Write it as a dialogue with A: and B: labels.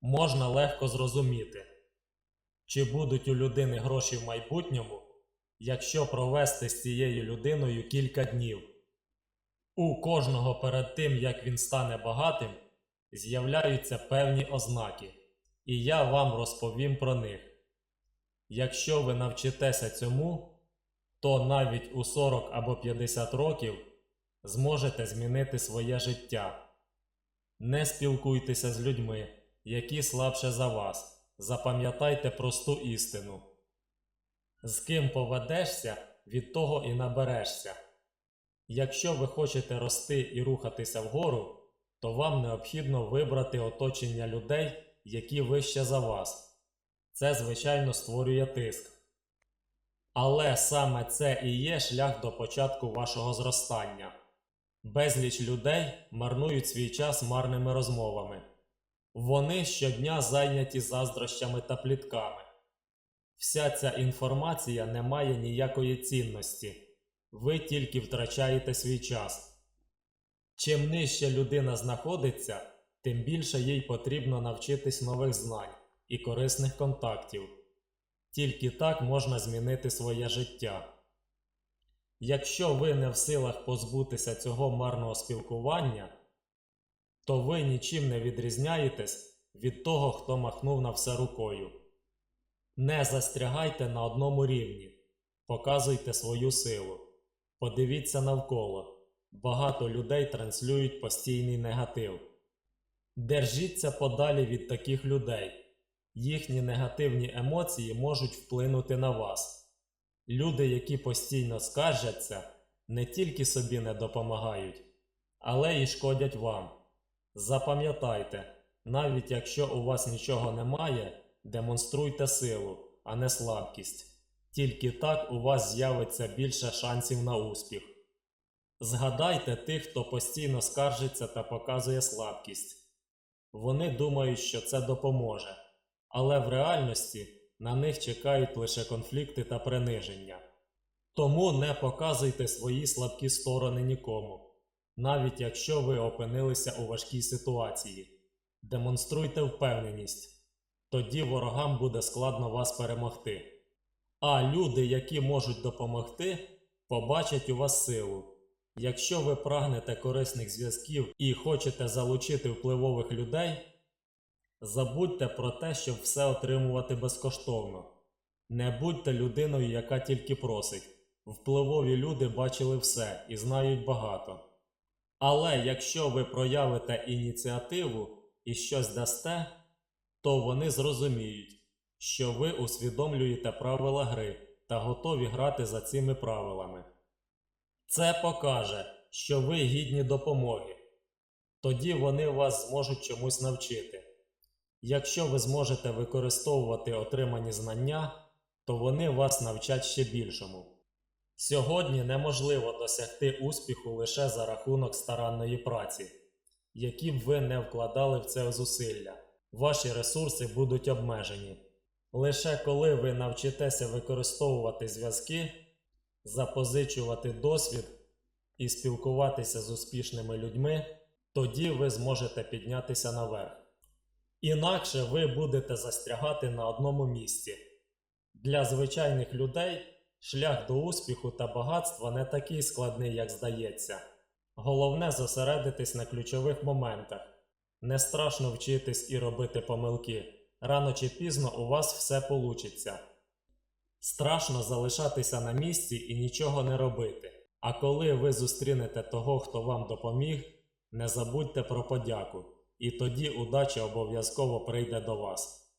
A: можна легко зрозуміти, чи будуть у людини гроші в майбутньому, якщо провести з цією людиною кілька днів. У кожного перед тим, як він стане багатим, з'являються певні ознаки, і я вам розповім про них. Якщо ви навчитеся цьому, то навіть у 40 або 50 років зможете змінити своє життя. Не спілкуйтеся з людьми, які слабше за вас. Запам'ятайте просту істину. З ким поведешся, від того і наберешся. Якщо ви хочете рости і рухатися вгору, то вам необхідно вибрати оточення людей, які вище за вас. Це, звичайно, створює тиск. Але саме це і є шлях до початку вашого зростання. Безліч людей марнують свій час марними розмовами. Вони щодня зайняті заздрощами та плітками. Вся ця інформація не має ніякої цінності. Ви тільки втрачаєте свій час. Чим нижче людина знаходиться, тим більше їй потрібно навчитись нових знань і корисних контактів. Тільки так можна змінити своє життя. Якщо ви не в силах позбутися цього марного спілкування, то ви нічим не відрізняєтесь від того, хто махнув на все рукою. Не застрягайте на одному рівні, показуйте свою силу. Подивіться навколо. Багато людей транслюють постійний негатив. Держіться подалі від таких людей. Їхні негативні емоції можуть вплинути на вас. Люди, які постійно скаржаться, не тільки собі не допомагають, але й шкодять вам. Запам'ятайте, навіть якщо у вас нічого немає, демонструйте силу, а не слабкість. Тільки так у вас з'явиться більше шансів на успіх. Згадайте тих, хто постійно скаржиться та показує слабкість. Вони думають, що це допоможе, але в реальності на них чекають лише конфлікти та приниження. Тому не показуйте свої слабкі сторони нікому, навіть якщо ви опинилися у важкій ситуації. Демонструйте впевненість, тоді ворогам буде складно вас перемогти. А люди, які можуть допомогти, побачать у вас силу. Якщо ви прагнете корисних зв'язків і хочете залучити впливових людей, забудьте про те, щоб все отримувати безкоштовно. Не будьте людиною, яка тільки просить. Впливові люди бачили все і знають багато. Але якщо ви проявите ініціативу і щось дасте, то вони зрозуміють, що ви усвідомлюєте правила гри та готові грати за цими правилами. Це покаже, що ви гідні допомоги. Тоді вони вас зможуть чомусь навчити. Якщо ви зможете використовувати отримані знання, то вони вас навчать ще більшому. Сьогодні неможливо досягти успіху лише за рахунок старанної праці, які б ви не вкладали в це зусилля. Ваші ресурси будуть обмежені. Лише коли ви навчитеся використовувати зв'язки, запозичувати досвід і спілкуватися з успішними людьми, тоді ви зможете піднятися наверх. Інакше ви будете застрягати на одному місці. Для звичайних людей шлях до успіху та багатства не такий складний, як здається. Головне зосередитись на ключових моментах. Не страшно вчитись і робити помилки. Рано чи пізно у вас все получиться. Страшно залишатися на місці і нічого не робити. А коли ви зустрінете того, хто вам допоміг, не забудьте про подяку, і тоді удача обов'язково прийде до вас.